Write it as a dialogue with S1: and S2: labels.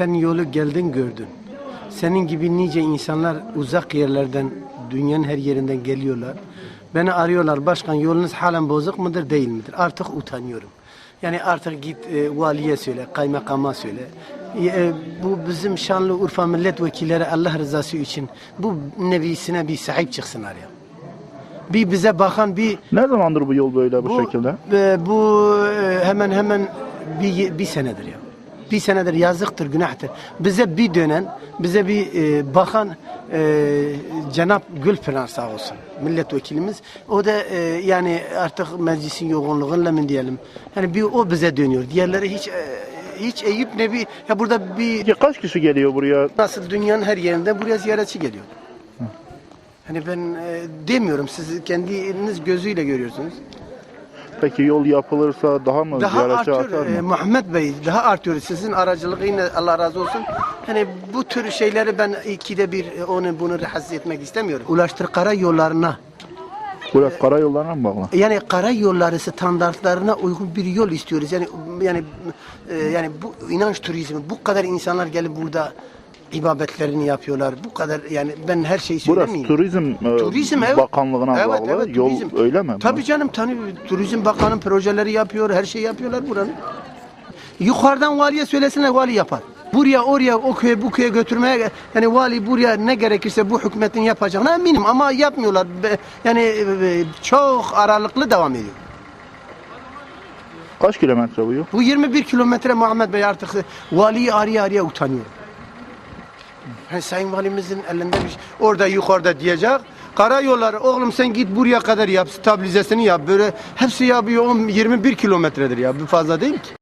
S1: sen yolu geldin gördün. Senin gibi nice insanlar uzak yerlerden, dünyanın her yerinden geliyorlar. Beni arıyorlar, başkan yolunuz halen bozuk mudur değil midir? Artık utanıyorum. Yani artık git e, valiye söyle, kaymakama söyle. E, bu bizim Şanlıurfa milletvekilleri Allah rızası için bu nevisine bir sahip çıksınlar ya. Bir bize bakan bir
S2: Ne zamandır bu yol böyle bu, şekilde?
S1: e, bu e, hemen hemen bir, bir senedir ya. Bir senedir yazıktır, günahtır. Bize bir dönen, bize bir e, bakan e, Cenap Gülpınar sağ olsun milletvekilimiz. O da e, yani artık meclisin yoğunluğuyla mı diyelim. Yani bir o bize dönüyor. Diğerleri hiç e, hiç Eyüp Nebi ya burada bir
S2: Peki kaç kişi geliyor buraya?
S1: nasıl dünyanın her yerinden buraya ziyaretçi geliyor. Hani ben e, demiyorum siz kendiniz gözüyle görüyorsunuz.
S2: Peki yol yapılırsa daha mı
S1: Daha
S2: ziyaretçi
S1: artıyor
S2: artar
S1: e,
S2: mı?
S1: Muhammed Bey daha artıyor sizin aracılığıyla Allah razı olsun. Hani bu tür şeyleri ben ikide bir e, onu bunu rahatsız etmek istemiyorum. Ulaştır karayollarına
S2: Burası karayollarına mı bağlı?
S1: yani karayolları standartlarına uygun bir yol istiyoruz. Yani yani e, yani bu inanç turizmi bu kadar insanlar gelip burada ibadetlerini yapıyorlar. Bu kadar yani ben her şeyi
S2: Burası
S1: söylemeyeyim.
S2: Turizm, e,
S1: Turizm evet.
S2: Bakanlığına
S1: Evet,
S2: bağlı.
S1: evet,
S2: yol
S1: turizm.
S2: öyle mi?
S1: Tabii canım tanı Turizm Bakanı projeleri yapıyor, her şeyi yapıyorlar buranın. Yukarıdan valiye söylesinler vali yapar. Buraya oraya o köye bu köye götürmeye yani vali buraya ne gerekirse bu hükümetin yapacağına eminim ama yapmıyorlar. Be- Yani e, çok aralıklı devam ediyor.
S2: Kaç kilometre bu yol?
S1: Bu 21 kilometre Muhammed Bey artık e, valiyi araya araya utanıyor. Yani Sayın Valimizin elinde bir şey- orada yukarıda diyecek. Karayolları oğlum sen git buraya kadar yap stabilizesini yap. Böyle hepsi 10 21 kilometredir ya. Bu fazla değil ki.